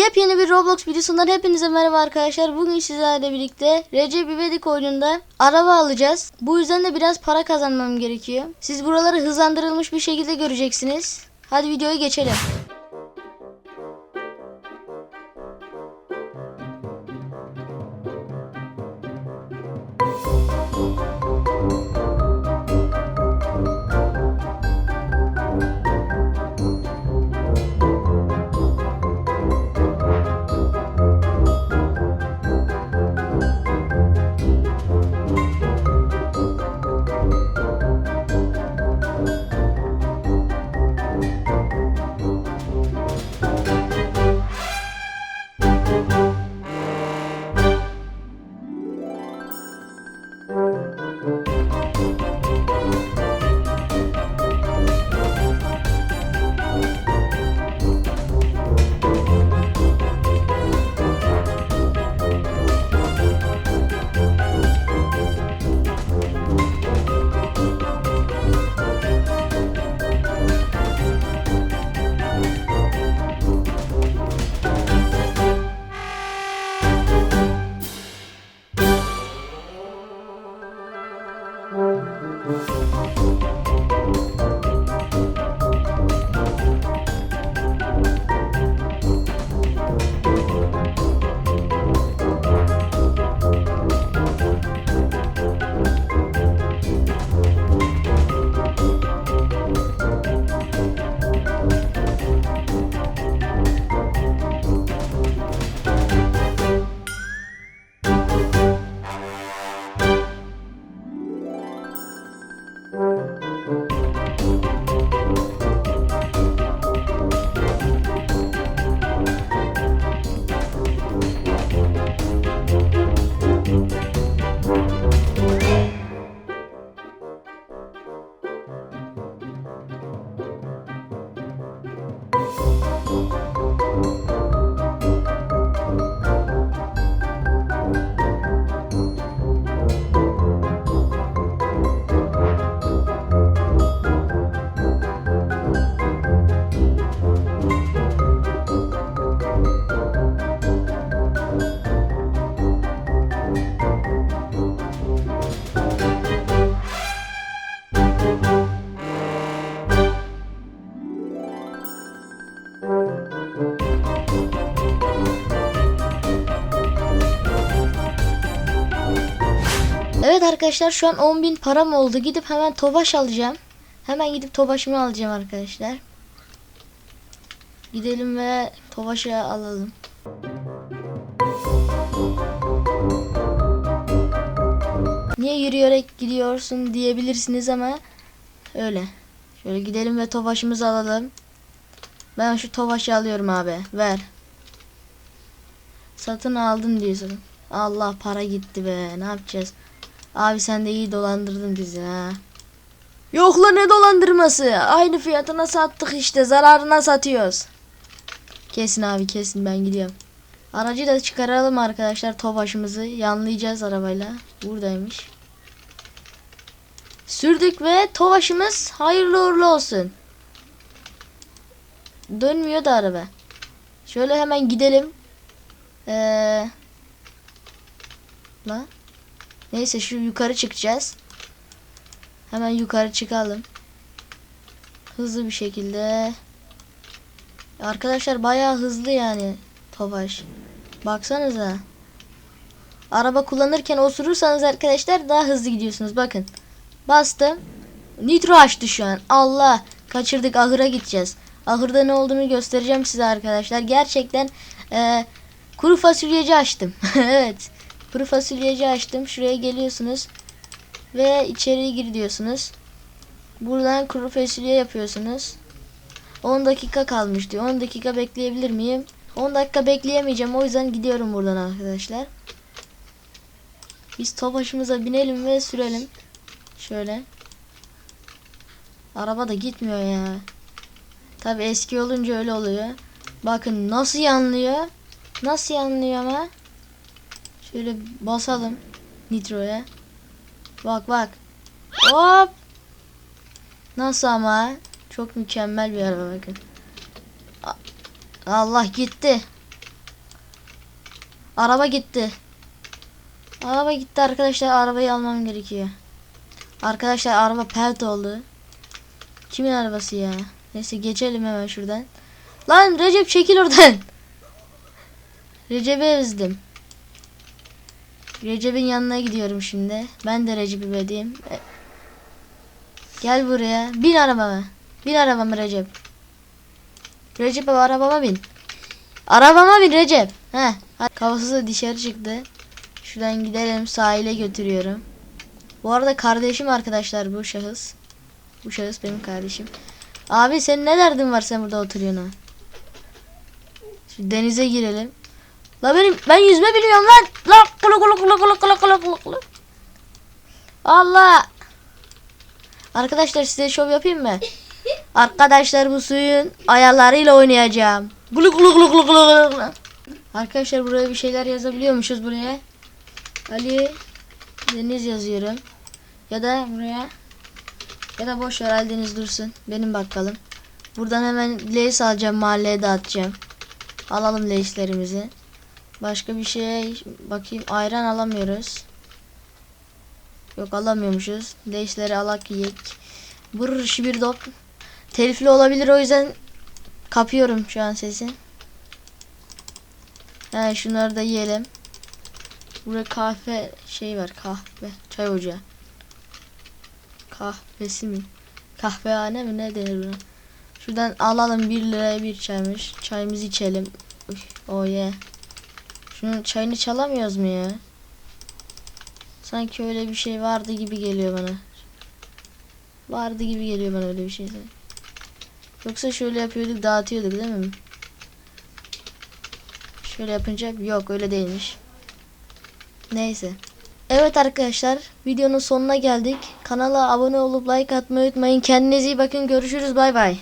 Yepyeni bir Roblox videosundan hepinize merhaba arkadaşlar. Bugün sizlerle birlikte Recep İvedik oyununda araba alacağız. Bu yüzden de biraz para kazanmam gerekiyor. Siz buraları hızlandırılmış bir şekilde göreceksiniz. Hadi videoya geçelim. Música Evet arkadaşlar şu an 10.000 param oldu. Gidip hemen Tobaş alacağım. Hemen gidip Tobaş'ımı alacağım arkadaşlar. Gidelim ve Tobaş'ı alalım. Niye yürüyerek gidiyorsun diyebilirsiniz ama öyle. Şöyle gidelim ve Tofaş'ımızı alalım. Ben şu Tofaş'ı alıyorum abi. Ver. Satın aldın diyorsun. Allah para gitti be. Ne yapacağız? Abi sen de iyi dolandırdın bizi ha. Yok lan ne dolandırması? Aynı fiyatına sattık işte. Zararına satıyoruz. Kesin abi kesin ben gidiyorum. Aracı da çıkaralım arkadaşlar Tofaş'ımızı. Yanlayacağız arabayla. Buradaymış. Sürdük ve Tofaş'ımız hayırlı uğurlu olsun. Dönmüyor da araba. Şöyle hemen gidelim. Ee, la. Neyse şu yukarı çıkacağız. Hemen yukarı çıkalım. Hızlı bir şekilde. Arkadaşlar bayağı hızlı yani Tofaş. Baksanıza. Araba kullanırken osurursanız arkadaşlar daha hızlı gidiyorsunuz. Bakın. Bastım. Nitro açtı şu an. Allah. Kaçırdık. Ahıra gideceğiz. Ahırda ne olduğunu göstereceğim size arkadaşlar. Gerçekten e, kuru fasulyeci açtım. evet. Kuru fasulyeci açtım. Şuraya geliyorsunuz. Ve içeriye gir diyorsunuz. Buradan kuru fasulye yapıyorsunuz. 10 dakika kalmış diyor. 10 dakika bekleyebilir miyim? 10 dakika bekleyemeyeceğim. O yüzden gidiyorum buradan arkadaşlar. Biz topaşımıza binelim ve sürelim. Şöyle. Araba da gitmiyor ya. Tabi eski olunca öyle oluyor. Bakın nasıl yanlıyor. Nasıl yanlıyor ama. Şöyle basalım nitroya. Bak bak. Hop. Nasıl ama? Çok mükemmel bir araba bakın. Allah gitti. Araba gitti. Araba gitti arkadaşlar. Arabayı almam gerekiyor. Arkadaşlar araba pert oldu. Kimin arabası ya? Neyse geçelim hemen şuradan. Lan Recep çekil oradan. Recep'i ezdim. Recep'in yanına gidiyorum şimdi. Ben de Recep'i bedeyim. E, Gel buraya. Bin arabama. Bin arabama Recep. Recep abi arabama bin. Arabama bin Recep. Heh. Kafası da dışarı çıktı. Şuradan gidelim sahile götürüyorum. Bu arada kardeşim arkadaşlar bu şahıs. Bu şahıs benim kardeşim. Abi senin ne derdin var sen burada oturuyorsun ha? Şu denize girelim. La benim ben yüzme biliyorum lan. La kulu kulu kulu kulu kulu kulu kulu kulu. Allah. Arkadaşlar size şov yapayım mı? Arkadaşlar bu suyun ayarlarıyla oynayacağım. Gulu gulu gulu gulu gulu. Arkadaşlar buraya bir şeyler yazabiliyormuşuz buraya. Ali Deniz yazıyorum. Ya da buraya ya da boş ver Ali Deniz dursun. Benim bakalım. Buradan hemen leys alacağım mahalleye dağıtacağım. Alalım leyslerimizi. Başka bir şey bakayım ayran alamıyoruz. Yok alamıyormuşuz. Leysleri alak yiyek. Vurur işi bir dop. Telifli olabilir o yüzden kapıyorum şu an sesi. He şunları da yiyelim. Burada kahve şey var kahve çay ocağı. Kahvesi mi? Kahvehane mi ne denir buna? Şuradan alalım 1 liraya bir çaymış. Çayımızı içelim. Uy, oh yeah. Şunun çayını çalamıyoruz mu ya? Sanki öyle bir şey vardı gibi geliyor bana. Vardı gibi geliyor bana öyle bir şey. Yoksa şöyle yapıyorduk dağıtıyorduk değil mi? Şöyle yapınca yok öyle değilmiş. Neyse. Evet arkadaşlar videonun sonuna geldik. Kanala abone olup like atmayı unutmayın. Kendinize iyi bakın. Görüşürüz. Bay bay.